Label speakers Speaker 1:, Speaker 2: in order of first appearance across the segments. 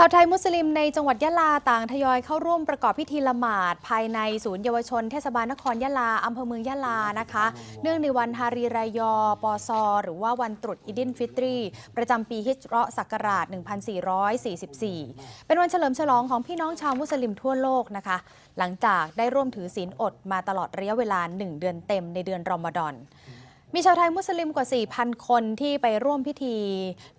Speaker 1: ชาวไทยมุสลิมในจังหวัดยะลาต่างทยอยเข้าร่วมประกอบพิธีละหมาด ภายในศูนย์เยาวชนเทศบาลนครยะลาอำเภอเมืองยะลานะคะ เนื่องในวันฮารีรายอ ปอซอ หรือว่าวันตรุษอิดินฟิตรี ประจำปีฮิจเราะห์ศักราช 1444 เป็นวันเฉลิมฉลองของพี่น้องชาวมุสลิมทั่วโลกนะคะ หลังจากได้ร่วมถือศีลอดมาตลอดระยะเวลา 1 เดือนเต็มในเดือนรอมฎอนมีชาวไทยมุสลิมกว่า 4,000 คนที่ไปร่วมพิธี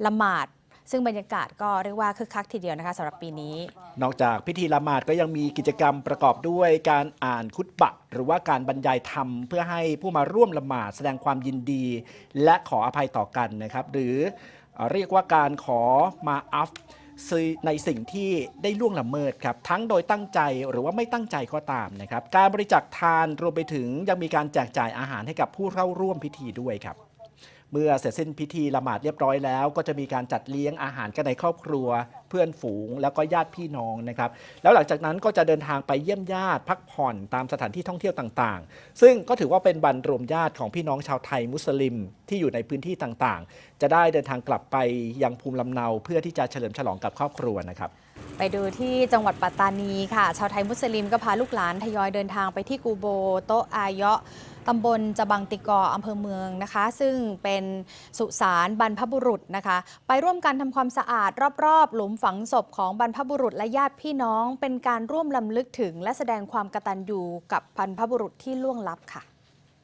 Speaker 1: ละหมาด ซึ่งบรรยากาศก็เรียกว่าคึกคักทีเดียวนะคะสำหรับปีนี้
Speaker 2: นอกจากพิธีละหมาดก็ยังมีกิจกรรมประกอบด้วยการอ่านคุตบะหรือว่าการบรรยายธรรม เพื่อให้ผู้มาร่วมละหมาดแสดงความยินดี และขออภัยต่อกันนะครับ หรือเรียกว่าการขอมาอัฟในสิ่งที่ได้ล่วงละเมิดครับ ทั้งโดยตั้งใจหรือว่าไม่ตั้งใจก็ตามนะครับ การบริจาคทานรวมไปถึงยังมีการแจกจ่ายอาหารให้กับผู้เข้าร่วมพิธีด้วยครับ เมื่อเสร็จสิ้นพิธีละหมาดเรียบร้อยแล้ว ก็จะมีการจัดเลี้ยงอาหารกันในครอบครัว เพื่อนฝูง แล้วก็ญาติพี่น้องนะครับแล้วหลังจากนั้นก็จะเดินทางไปเยี่ยมญาติพักผ่อนตามสถานที่ท่องเที่ยวต่างๆ ซึ่งก็ถือว่าเป็นวันรวมญาติของพี่น้องชาวไทยมุสลิมที่อยู่ในพื้นที่ต่างๆ จะได้เดินทางกลับไปยังภูมิลำเนาเพื่อที่จะเฉลิมฉลองกับครอบครัวนะครับ
Speaker 1: ไปดูที่จังหวัดปัตตานีค่ะ ชาวไทยมุสลิมก็พาลูกหลานทยอยเดินทางไปที่กูโบโตอายะตำบลจะบังติกออำเภอเมืองนะคะ ซึ่งเป็นสุสานบรรพบุรุษนะคะ ไปร่วมกันทำความสะอาดรอบๆ หลุมฝังศพของบรรพบุรุษและญาติพี่น้อง เป็นการร่วมลำลึกถึงและแสดงความกตัญญูกับบรรพบุรุษที่ล่วงลับค่ะ